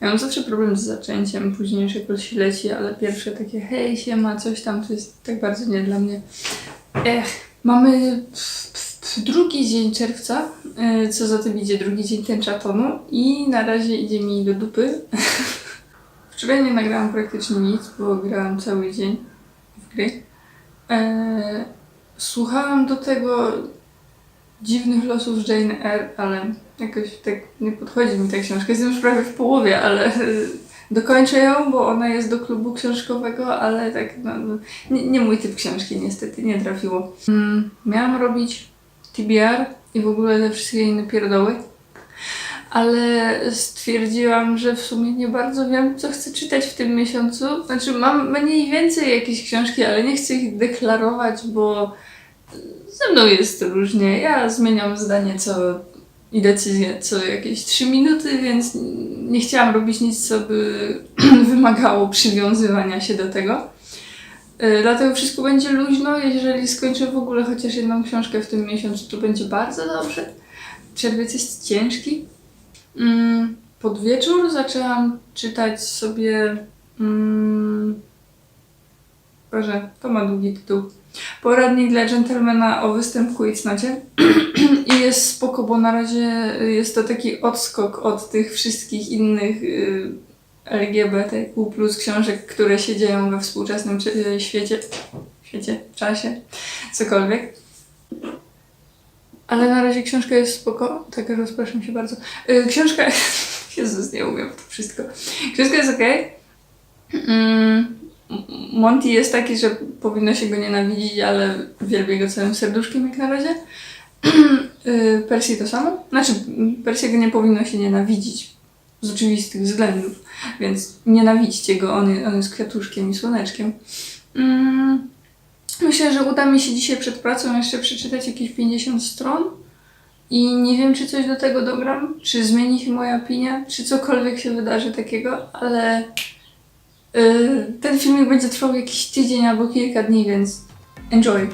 Ja mam zawsze problem z zaczęciem, później już jakoś leci, ale pierwsze takie hej, siema, coś tam, to jest tak bardzo nie dla mnie. Ech, mamy drugi dzień czerwca, e, co za tym idzie drugi dzień tęczatonu i na razie idzie mi do dupy. Wczoraj nie nagrałam praktycznie nic, bo grałam cały dzień w gry. E, słuchałam do tego dziwnych losów Jane Eyre, ale jakoś tak nie podchodzi mi ta książka. Jestem już prawie w połowie, ale e, dokończę ją, bo ona jest do klubu książkowego, ale tak no, no, nie, nie mój typ książki niestety, nie trafiło. Mm, miałam robić TBR i w ogóle te wszystkie inne pierdoły, ale stwierdziłam, że w sumie nie bardzo wiem, co chcę czytać w tym miesiącu. Znaczy mam mniej więcej jakieś książki, ale nie chcę ich deklarować, bo ze mną jest różnie. Ja zmieniam zdanie co i decyzję co jakieś 3 minuty, więc nie chciałam robić nic, co by wymagało przywiązywania się do tego. Y, Dlatego wszystko będzie luźno. Jeżeli skończę w ogóle chociaż jedną książkę w tym miesiącu, to będzie bardzo dobrze. Czerwiec jest ciężki. Mm, Pod wieczór zaczęłam czytać sobie. Mm, Boże, to ma długi tytuł. Poradnik dla dżentelmena o występku i cnocie. I jest spoko, bo na razie jest to taki odskok od tych wszystkich innych y, LGBTQ plus książek, które się dzieją we współczesnym czy- świecie, świecie, czasie, cokolwiek. Ale na razie książka jest spoko, tak rozpraszam się bardzo. Y, książka, Jezus, nie umiem to wszystko. Książka jest okej. Mm, Monty jest taki, że powinno się go nienawidzić, ale wielbię go całym serduszkiem jak na razie. Y, Persji to samo. Znaczy, Persji go nie powinno się nienawidzić z oczywistych względów, więc nienawidźcie go, on, on jest kwiatuszkiem i słoneczkiem. Mm, myślę, że uda mi się dzisiaj przed pracą jeszcze przeczytać jakieś 50 stron i nie wiem, czy coś do tego dogram, czy zmieni się moja opinia, czy cokolwiek się wydarzy takiego, ale ten filmik będzie trwał jakiś tydzień albo kilka dni, więc enjoy.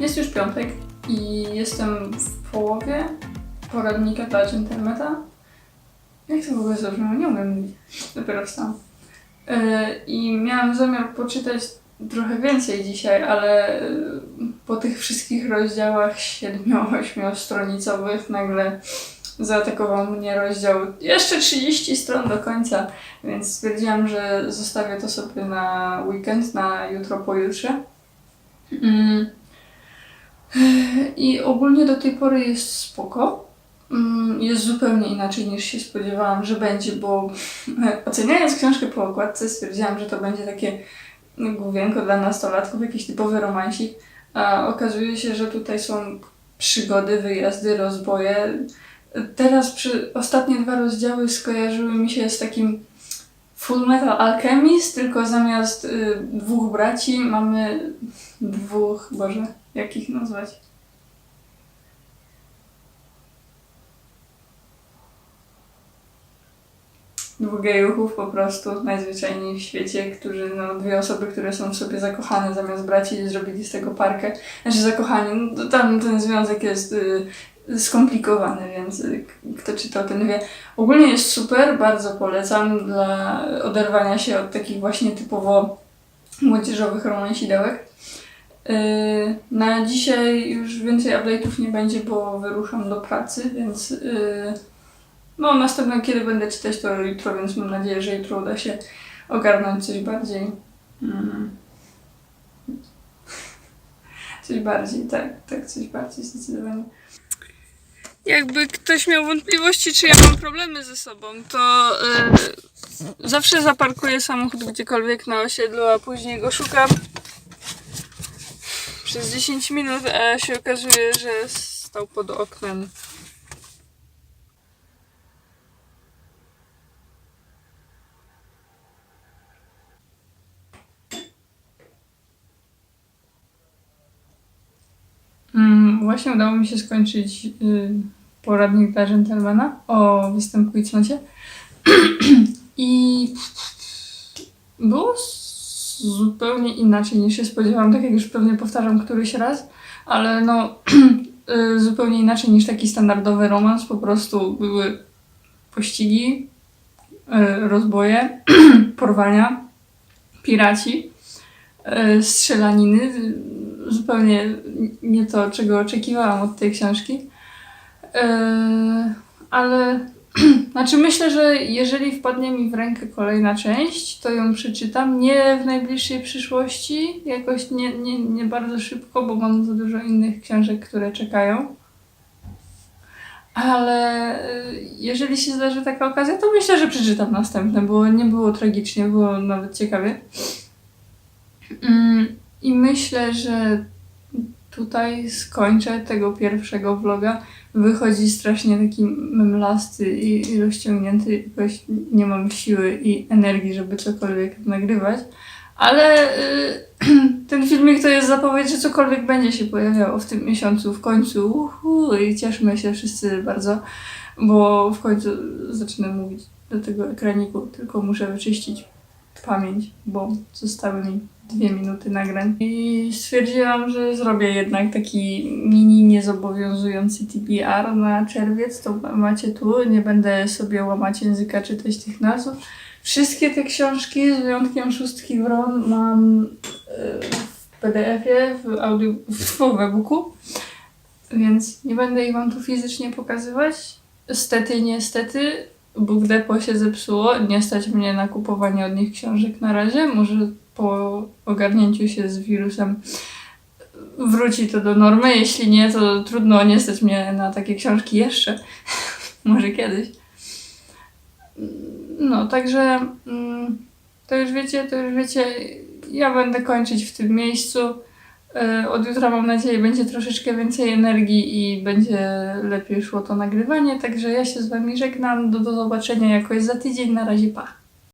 Jest już piątek i jestem w połowie poradnika dla dżentelmeta. Jak to w ogóle zabrzmiało? Nie umiem mówić. Dopiero wstałam. Yy, I miałam zamiar poczytać trochę więcej dzisiaj, ale yy, po tych wszystkich rozdziałach 7-8 stronicowych nagle zaatakował mnie rozdział jeszcze 30 stron do końca, więc stwierdziłam, że zostawię to sobie na weekend, na jutro, pojutrze. Mm. I ogólnie do tej pory jest spoko. Mm, Jest zupełnie inaczej niż się spodziewałam, że będzie, bo oceniając książkę po okładce stwierdziłam, że to będzie takie główienko dla nastolatków, jakiś typowy romansik, a okazuje się, że tutaj są przygody, wyjazdy, rozboje. Teraz przy ostatnie dwa rozdziały skojarzyły mi się z takim Full Metal Alchemist, tylko zamiast y, dwóch braci mamy dwóch, Boże, jak ich nazwać? Dwóch gejuchów po prostu, najzwyczajniej w świecie, którzy, no, dwie osoby, które są w sobie zakochane zamiast braci, zrobili z tego parkę. Znaczy zakochani, no, tam ten związek jest y, skomplikowany, więc y, kto czytał, ten wie. Ogólnie jest super, bardzo polecam dla oderwania się od takich właśnie typowo młodzieżowych romansidełek. Yy, Na dzisiaj już więcej update'ów nie będzie, bo wyruszam do pracy, więc yy, no następne kiedy będę czytać to jutro, więc mam nadzieję, że jutro uda się ogarnąć coś bardziej. Mm. Coś bardziej, tak, tak, coś bardziej zdecydowanie. jakby ktoś miał wątpliwości, czy ja mam problemy ze sobą, to y, zawsze zaparkuję samochód gdziekolwiek na osiedlu, a później go szukam przez 10 minut, a się okazuje, że stał pod oknem. Mm, właśnie udało mi się skończyć y, poradnik dla dżentelmena o występu i cnocie. I było zupełnie inaczej niż się spodziewałam, tak jak już pewnie powtarzam któryś raz, ale no y, zupełnie inaczej niż taki standardowy romans, po prostu były pościgi, y, rozboje, porwania, piraci, y, strzelaniny, zupełnie nie to, czego oczekiwałam od tej książki. Ale znaczy myślę, że jeżeli wpadnie mi w rękę kolejna część, to ją przeczytam. Nie w najbliższej przyszłości, jakoś nie, nie, nie bardzo szybko, bo mam za dużo innych książek, które czekają. Ale yy, jeżeli się zdarzy taka okazja, to myślę, że przeczytam następne, bo nie było tragicznie, było nawet ciekawie. Mm, I myślę, że tutaj skończę tego pierwszego vloga. Wychodzi strasznie taki memlasty i, i rozciągnięty. Jakoś nie mam siły i energii, żeby cokolwiek nagrywać. Ale y, ten filmik to jest zapowiedź, że cokolwiek będzie się pojawiało w tym miesiącu, w końcu. Uhu, I cieszmy się wszyscy bardzo, bo w końcu zacznę mówić do tego ekraniku, tylko muszę wyczyścić pamięć, bo zostały mi dwie minuty nagrań. I stwierdziłam, że zrobię jednak taki mini niezobowiązujący TBR na czerwiec. To macie tu, nie będę sobie łamać języka czytać tych nazw. Wszystkie te książki, z wyjątkiem szóstki Wron, mam e, w PDF-ie, w audio, w e-booku, więc nie będę ich wam tu fizycznie pokazywać. Stety, niestety, Book Depo się zepsuło. Nie stać mnie na kupowanie od nich książek na razie. Może po ogarnięciu się z wirusem wróci to do normy. Jeśli nie, to trudno nie stać mnie na takie książki jeszcze. Może kiedyś. No, także mm, to już wiecie, to już wiecie, ja będę kończyć w tym miejscu. E, Od jutra mam nadzieję będzie troszeczkę więcej energii i będzie lepiej szło to nagrywanie, także ja się z wami żegnam. Do, do zobaczenia jakoś za tydzień. Na razie pa.